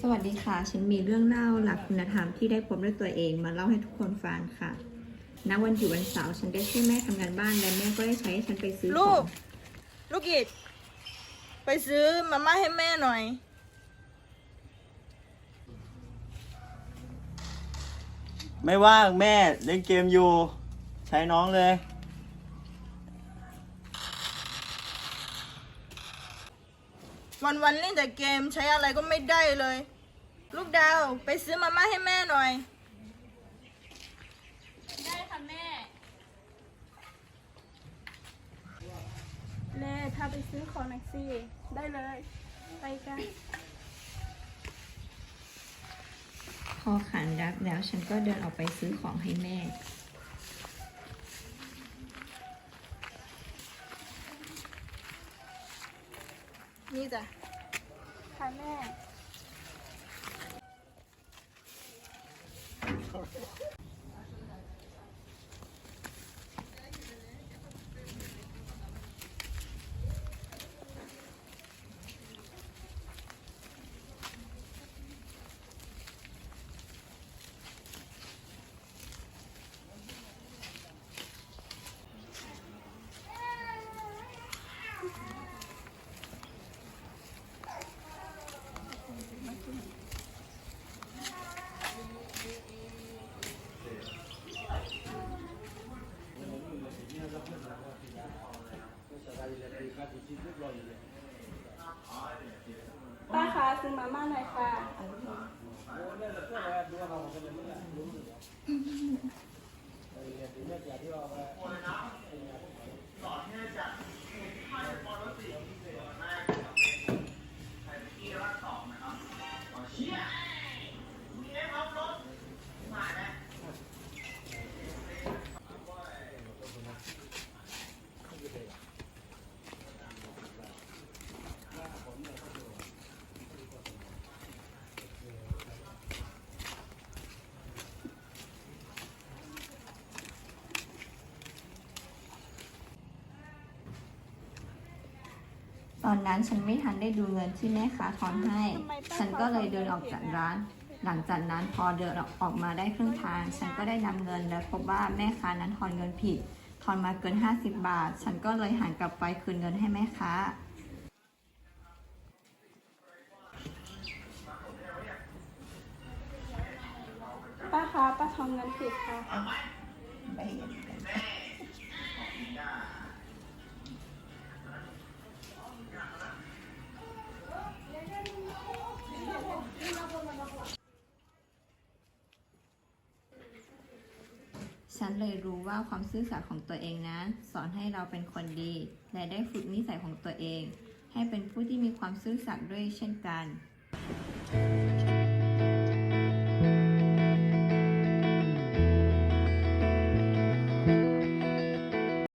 สวัสดีค่ะ ฉันมีเรื่องเล่าหลักคุณธรรมที่ได้พบด้วยตัวเองมาเล่าให้ทุกคนฟังค่ะณวันหยุดวันเสาร์ฉันได้ช่วยแม่ทำงานบ้านและแม่ก็ได้ใช้ให้ฉันไปซื้อขลูอก งลูกอิดไปซื้อมาม่าให้แม่หน่อย ไม่ว่างแม่เล่นเกมอยู่ ใช้น้องเลย วันวันๆเล่นแต่เกมใช้อะไรก็ไม่ได้เลย ลูกดาวไปซื้อมาม่าให้แม่หน่อย ได้ค่ะแม่ แม่ถ้าไปซื้อของหนักสิได้เลย ไปกัน พอขานรับแล้วฉันก็เดินออกไปซื้อของให้แม่ นี่จ้ะค่ะแม่ ป้าคะซื้อมาม่าหน่อยค่ะ ตอนนั้นฉันไม่ทันได้ดูเงินที่แม่ค้าทอนให้ทำไมป้าฉันก็เลยขอเดินออกจากร้าน หลังจากนั้นพอเดินออกมาได้ครึ่งทาง ฉันก็ได้นำเงินและพบว่าแม่ค้านั้นทอนเงินผิด ทอนมาเกิน 50 บาท ฉันก็เลยหันกลับไปคืนเงินให้แม่ค้า ป้าคะป้าทองเงินผิดค่ะ ฉันเลยรู้ว่าความซื่อสัตย์ของตัวเองนั้น สอนให้เราเป็นคนดี และได้ฝึกนิสัยของตัวเอง ให้เป็นผู้ที่มีความซื่อสัตย์ด้วยเช่นกัน